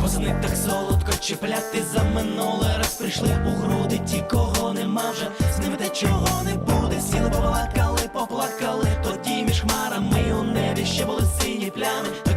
Восени так солодко чіпляти за минуле. Раз прийшли у груди ті, кого нема вже. З ними те чого не буде. Сіли, побалакали, поплакали, тоді між хмарами у небі ще були сині плями.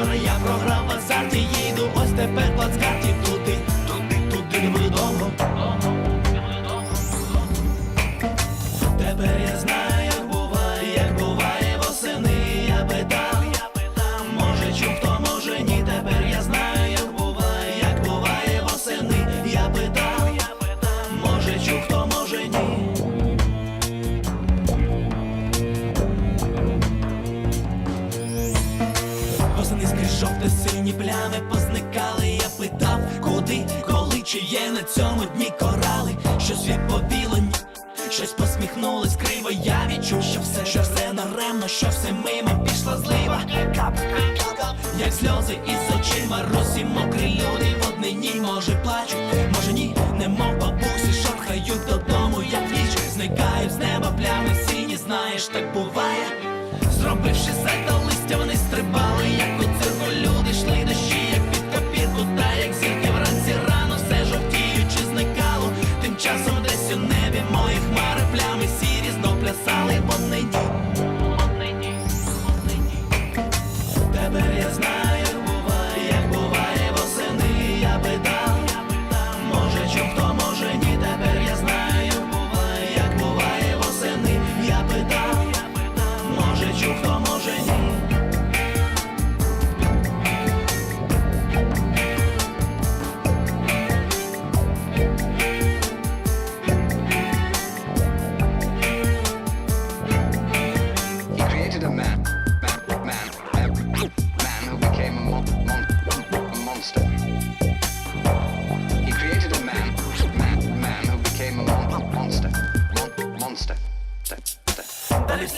Вчора я програв в азарті, їду, ось тепер плацкарті туди, туди, туди не буду довго. Тепер я знаю, Восени скрізь жовте сині плями позникали, я питав, куди, коли, чи є на цьому дні корали, щось відповіло ні. Щось посміхнулось криво, я відчув, що все, що все наремно, що все мимо пішла злива. Як сльози із очима, русі мокрі люди в однині, може плачуть, може ні, немов бабусі, шорхають додому, як ніч, зникають з неба плями сині, знаєш, так буває. Зробивши сальто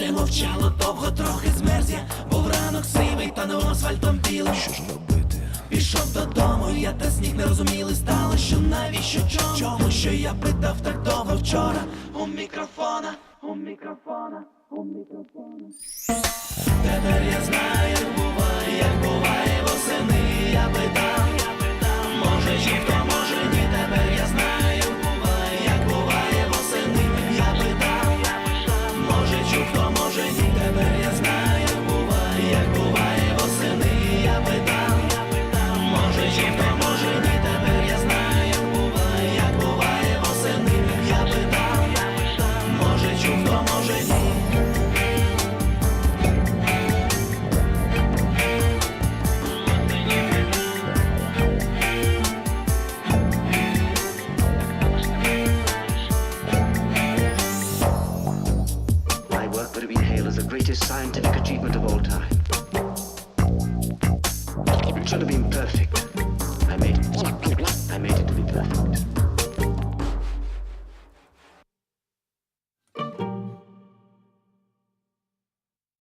Все мовчало довго, трохи змерз я Був ранок сивий, та не асфальтом білим. Що ж робити? Пішов додому, я та сніг не розуміли. Стало, що навіщо чому? Чому, що я питав так довго вчора? У мікрофона, у мікрофона, у мікрофона. Тепер я знаю, як буває, як буває восени. Я scientific achievement of all time. It should have been perfect. I made it. I made it to be perfect.